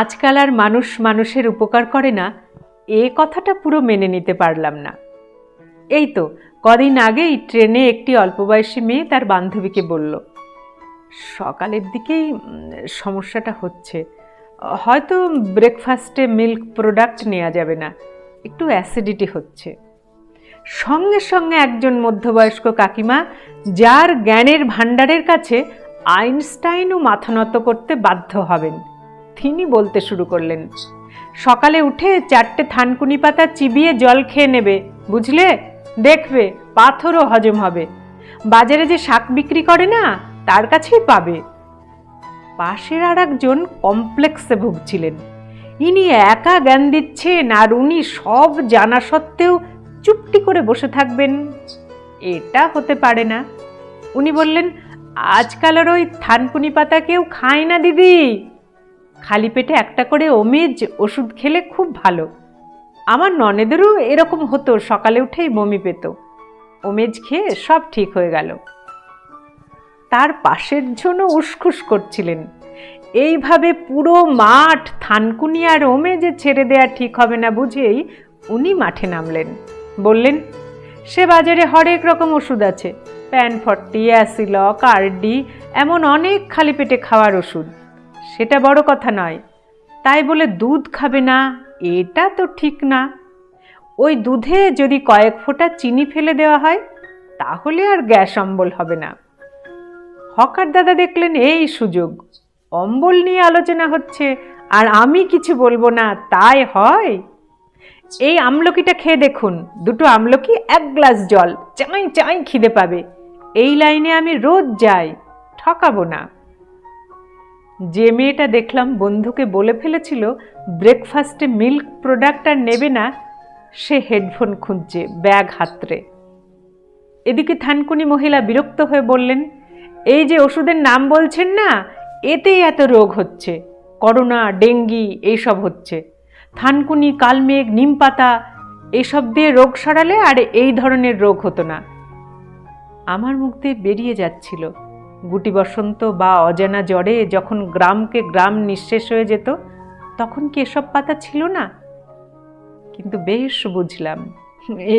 আজকাল আর মানুষ মানুষের উপকার করে না, এ কথাটা পুরো মেনে নিতে পারলাম না। এই তো, কদিন আগেই ট্রেনে একটি অল্পবয়সী মেয়ে তার বান্ধবীকে বলল, সকালের দিকেই সমস্যাটা হচ্ছে। হয়তো ব্রেকফাস্টে মিল্ক প্রোডাক্ট নেওয়া যাবে না, একটু অ্যাসিডিটি হচ্ছে। সঙ্গে সঙ্গে একজন মধ্যবয়স্ক কাকিমা, যার জ্ঞানের ভাণ্ডারের কাছে আইনস্টাইনও মাথা নত করতে বাধ্য হবেন। তিনি বলতে শুরু করলেন, সকালে উঠে চারটে থানকুনি পাতা চিবিয়ে জল খেয়ে নেবে, বুঝলে? দেখবে, পাথরও হজম হবে। বাজারে যে শাক বিক্রি করে না, তার কাছেই পাবে। পাশের আর একজন কমপ্লেক্সে ভুগছিলেন। ইনি একা জ্ঞান দিচ্ছেন আর উনি সব জানা সত্ত্বেও চুপটি করে বসে থাকবেন। এটা হতে পারে না। উনি বললেন, আজকাল আর ওই থানকুনি পাতা কেউ খায় না, দিদি। খালি পেটে একটা করে ওমেজ, ওষুধ খেলে খুব ভালো। আমার ননেদেরও এরকম হতো, সকালে উঠেই বমি পেত। ওমেজ খেয়ে সব ঠিক হয়ে গেল। তার পাশের জন্য উসখুস করছিলেন। এইভাবে পুরো মাঠ, থানকুনি আর ওমেজে ছেড়ে দেয়া ঠিক হবে না বুঝেই উনি মাঠে নামলেন। বললেন, সে বাজারে হরেক রকম ওষুধ আছে। প্যান ফর্টি, অ্যাসিলক, আরডি, এমন অনেক খালি পেটে খাওয়ার ওষুধ। সেটা বড় কথা নয়। তাই বলে দুধ খাবে না, এটা তো ঠিক না। ওই দুধে যদি কয়েক ফোঁটা চিনি ফেলে দেওয়া হয়, তাহলে আর গ্যাস অম্বল হবে না। হকার দাদা দেখলেন এই সুযোগ। অম্বল নিয়ে আলোচনা হচ্ছে, আর আমি কিছু বলব না, তাই হয়। এই আমলকিটা খেয়ে দেখুন, দুটো আমলকি এক গ্লাস জল, চাই চাই খিদে পাবে। এই লাইনে আমি রোজ যাই, ঠকাবো না। যে মেয়েটা দেখলাম বন্ধুকে বলে ফেলেছিল, ব্রেকফাস্টে মিল্ক প্রোডাক্ট আর নেবে না। সে হেডফোন খুঁজছে ব্যাগ হাতরে। এদিকে থানকুনি মহিলা বিরক্ত হয়ে বললেন, এই যে ওষুধের নাম বলছেন না, এতেই এত রোগ হচ্ছে। করোনা, ডেঙ্গি, এইসব হচ্ছে। থানকুনি, কালমেঘ, নিমপাতা, এসব দিয়ে রোগ সারালে আর এই ধরনের রোগ হতো না। আমার মুখ দিয়ে বেরিয়ে যাচ্ছিল। গুটি বসন্ত বা অজানা জ্বরে যখন গ্রামকে গ্রাম নিঃশেষ হয়ে যেত, তখন কি এসব পাতা ছিল না? কিন্তু বেশ বুঝলাম,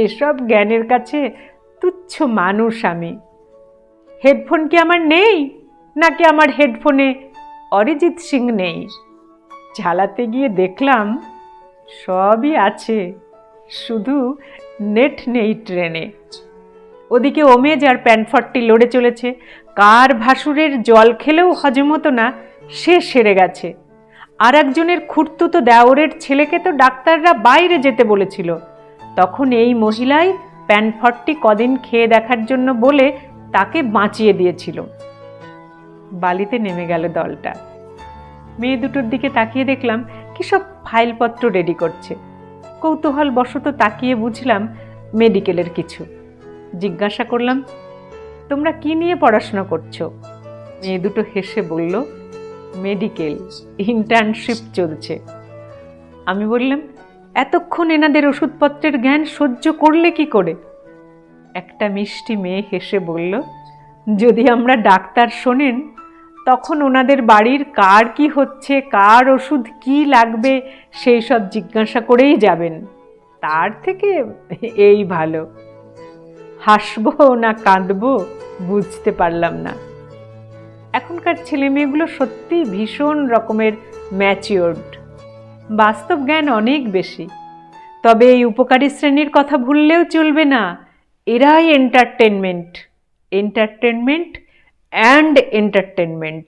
এসব জ্ঞানের কাছে তুচ্ছ মানুষ আমি। হেডফোন কি আমার নেই, নাকি আমার হেডফোনে অরিজিৎ সিং নেই? ঝালাতে গিয়ে দেখলাম, সবই আছে, শুধু নেট নেই ট্রেনে। ওদিকে ওমেজ আর প্যানফটটি লড়ে চলেছে। কার ভাসুরের জল খেলেও হজম হতো না, সে সেরে গেছে। আর একজনের খুঁড়তুতো দেওরের ছেলেকে তো ডাক্তাররা বাইরে যেতে বলেছিল। তখন এই মহিলাই প্যানফটটি কদিন খেয়ে দেখার জন্য বলে তাকে বাঁচিয়ে দিয়েছিল। বালিতে নেমে গেল দলটা। মেয়ে দুটোর দিকে তাকিয়ে দেখলাম কি সব ফাইলপত্র রেডি করছে। কৌতূহল বশত তাকিয়ে বুঝলাম মেডিকেলের কিছু। জিজ্ঞাসা করলাম, তোমরা কি নিয়ে পড়াশোনা করছ? মেয়ে দুটো হেসে বলল, মেডিকেল ইন্টার্নশিপ চলছে। আমি বললাম, এতক্ষণ এনাদের ওষুধপত্রের জ্ঞান সহ্য করলে কি করে? একটা মিষ্টি মেয়ে হেসে বলল, যদি আমরা ডাক্তার শোনেন, তখন ওনাদের বাড়ির কার কি হচ্ছে, কার ওষুধ কি লাগবে, সেই সব জিজ্ঞাসা করেই যাবেন। তার থেকে এই ভালো। হাসবো না কাঁদবো বুঝতে পারলাম না। এখনকার ছেলে মেয়েগুলো সত্যি ভীষণ রকমের ম্যাচিওর্ড বাস্তব জ্ঞান অনেক বেশি। তবে এই উপকারী শ্রেণির কথা ভুললেও চলবে না। এরাই এন্টারটেনমেন্ট এন্টারটেনমেন্ট অ্যান্ড এন্টারটেনমেন্ট